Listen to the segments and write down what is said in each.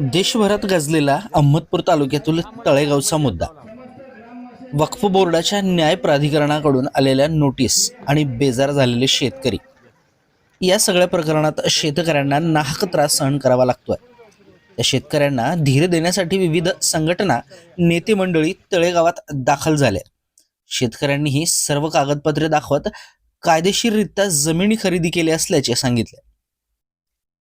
देशभरात गाजलेला अहमदपूर तालुक्यातील तळेगावचा मुद्दा. वक्फ बोर्डाच्या न्याय प्राधिकरणाकडून आलेल्या नोटीस आणि बेजार झालेले शेतकरी. या सगळ्या प्रकरणात शेतकऱ्यांना नाहक त्रास सहन करावा लागतोय. या शेतकऱ्यांना धीर देण्यासाठी विविध संघटना नेते मंडळी तळेगावात दाखल झाल्या. शेतकऱ्यांनी ही सर्व कागदपत्रे दाखवत कायदेशीररित्या जमिनी खरेदी केली असल्याचे सांगितले.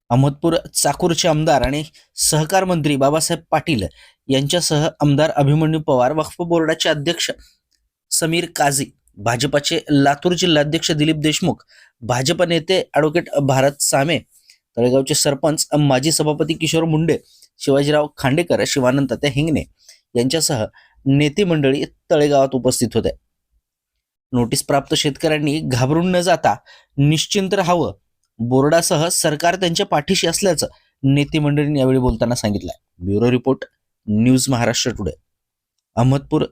अहमदपूर चाकूरचे आमदार आणि सहकार मंत्री बाबासाहेब पाटील यांच्यासह आमदार अभिमन्यू पवार वक्फ बोर्डाचे अध्यक्ष समीर काझी भाजपाचे लातूर जिल्हाध्यक्ष दिलीप देशमुख भाजप नेते ॲडव्होकेट भारत सामे तळेगावचे सरपंच माजी सभापती किशोर मुंडे शिवाजीराव खांडेकर शिवानंद तात्या हिंगणे यांच्यासह नेते मंडळी तळेगावात उपस्थित होते. नोटीस प्राप्त शेतकऱ्यांनी घाबरून न जाता निश्चिंत राहावं बोर्डासह सरकार त्यांच्या पाठीशी असल्याचं नेते मंडळींनी यावेळी बोलताना सांगितलंय. Bureau report news Maharashtra today Ahmedpur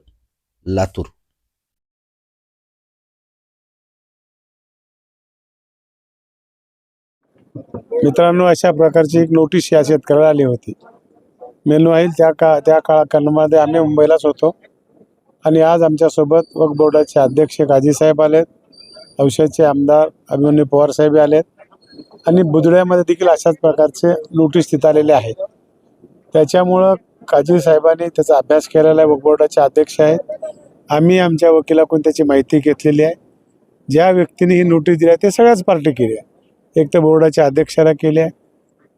Latur. मित्रांनो अशा प्रकारची एक नोटीस या शेतकऱ्याला आली होती. मेनू आहे त्या का त्या काळामध्ये आम्ही मुंबईलाच होतो. आणि आज आमच्यासोबत वक्फ बोर्डाचे अध्यक्ष गाजीसाहेब आलेत. औषधचे आमदार अभिमन्यू पवार साहेब आलेत. आणि बुधड्यामध्ये देखील अशाच प्रकारचे नोटीस तिथं आलेले आहेत. त्याच्यामुळं काजी साहेबांनी त्याचा अभ्यास केलेला आहे वक्फ बोर्डाचे अध्यक्ष आहेत. आम्ही आमच्या वकिलाकडून त्याची माहिती घेतलेली आहे. ज्या व्यक्तीने ही नोटीस दिली आहे ते सगळ्याच पार्टी केली आहे. एक तर बोर्डाच्या अध्यक्षाला केले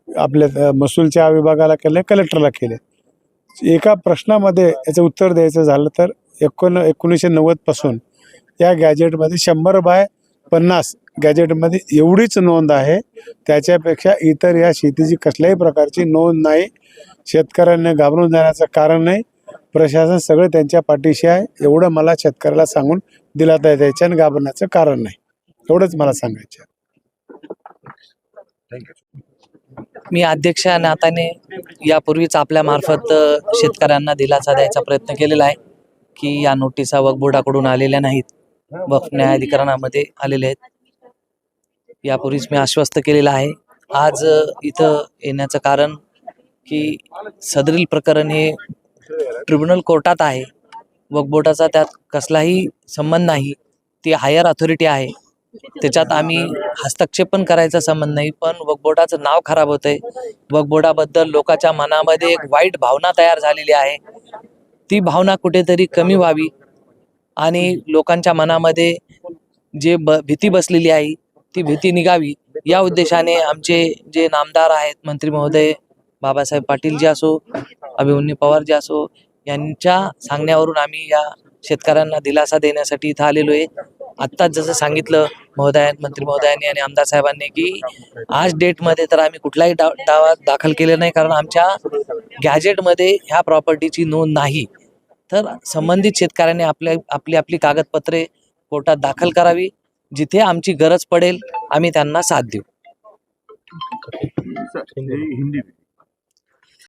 आपल्या महसूलच्या विभागाला केले कलेक्टरला केले एका प्रश्नामध्ये याचं उत्तर द्यायचं झालं तर एकोण एकोणीसशे नव्वदपासून या गॅजेटमध्ये शंभर बाय पन्नास गॅजेटमध्ये एवढीच नोंद आहे. त्याच्यापेक्षा इतर या शेतीची कसल्याही प्रकारची नोंद नाही. शेतकऱ्यांना घाबरून जाण्याचं कारण नाही. प्रशासन सगळं त्यांच्या पाठीशी आहे. एवढं मला शेतकऱ्याला सांगून दिलात आहे. त्याच्यानं घाबरण्याचं कारण नाही. एवढंच मला सांगायचं. मी अध्यक्ष या नात्याने यापूर्वीच आपल्या मार्फत शेतकऱ्यांना दिलासा द्यायचा प्रयत्न केलेला आहे की या नोटिसा वक्फ बोर्डाकडून आलेल्या नाहीत. वक्फ न्यायाधिकरणामध्ये आलेल्या आहेत. यापूर्वीच मी आश्वस्त केलेलं आहे. आज इथं येण्याचं कारण की सदरील प्रकरण हे ट्रिब्युनल कोर्टात आहे. वक्फ बोर्डाचा त्यात कसलाही संबंध नाही. ती हायर अथॉरिटी आहे. त्याच्यात आम्ही हस्तक्षेप पण करायचा संबंध नाही पण वक्फ बोर्डाचं नाव खराब होतंय. वक्फ बोर्डाबद्दल लोकांच्या मनामध्ये एक वाईट भावना तयार झालेली आहे. ती भावना कुठेतरी कमी व्हावी. आणि लोकांच्या मनामध्ये जे ब भीती बसलेली आहे ती भीती निघावी. या उद्देशाने आमचे जे नामदार आहेत मंत्री महोदय बाबासाहेब पाटील जे असो अभिमन्यू पवार जे असो यांच्या सांगण्यावरून आम्ही या शेतकऱ्यांना दिलासा देण्यासाठी इथं आलेलो आहे. आत्ताच जसं सांगितलं महोदया मंत्री महोदयांनी आणि आमदार साहेबांनी की आज डेटमध्ये तर आम्ही कुठलाही डा दावा दाखल केले नाही कारण आमच्या गॅजेटमध्ये ह्या प्रॉपर्टीची नोंद नाही. तर संबंधित शेतकऱ्यांनी आपल्या आपली आपली कागदपत्रे कोर्टात दाखल करावी. जिथे आमची गरज पडेल आम्ही त्यांना साथ देऊ. हिंदी